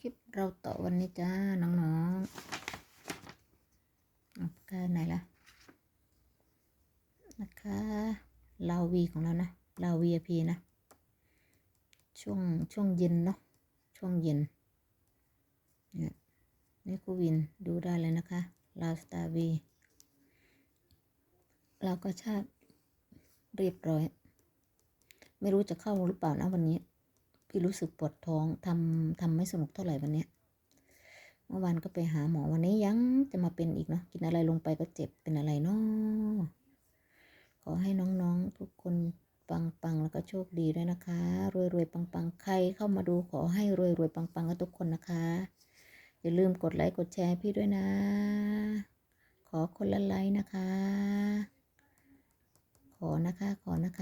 คลิปเราต่อวันนี้จ้า น้องๆเอาปากกาไหนล่ะ นะคะลาวีของเรานะลาวีพีนะ ช่วงช่วงเย็นเนาะ ช่วงเย็น เนี่ยนี่คูวินดูได้เลยนะคะ ลาวสตาร์วี เราก็ชาติเรียบร้อย ไม่รู้จะเข้าหรือเปล่านะวันนี้ พี่รู้สึกปวดท้องทำทำไม่สนุกเท่าไหร่วันเนี้ยเมื่อวานก็ไปหาหมอวันนี้ยังจะมาเป็นอีกเนาะกินอะไรลงไปก็เจ็บเป็นอะไรเนาะขอให้น้องๆทุกคนปังๆแล้วก็โชคดีด้วยนะคะ รวยๆปังๆใครเข้ามาดูขอให้รวยๆปังๆกันทุกคนนะคะ อย่าลืมกดไลค์กดแชร์พี่ด้วยนะ ขอคนละไลค์นะคะ ขอนะคะขอนะคะ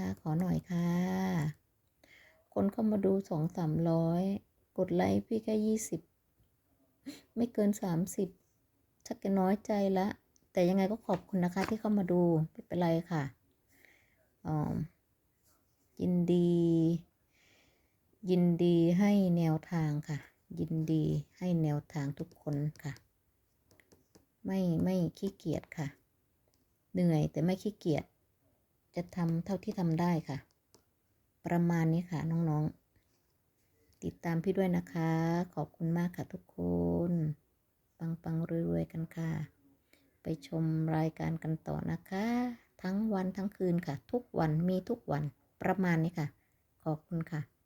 คนเข้ามาดูสองสามร้อยกดไลค์พี่แค่ยี่สิบไม่เกินสามสิบชักจะน้อยใจละ แต่ยังไงก็ขอบคุณนะคะที่เข้ามาดูไม่เป็นไรค่ะอ๋อยินดี ยินดีให้แนวทางค่ะ ยินดีให้แนวทางทุกคนค่ะ ไม่ไม่ขี้เกียจค่ะ เหนื่อยแต่ไม่ขี้เกียจจะทำเท่าที่ทำได้ค่ะ ประมาณนี้ค่ะน้องๆ ติดตามพี่ด้วยนะคะ ขอบคุณมากค่ะทุกคน ปังปังๆรวยๆกันค่ะ ไปชมรายการกันต่อนะคะ ทั้งวันทั้งคืนค่ะ ทุกวันมีทุกวันประมาณนี้ค่ะ ขอบคุณค่ะ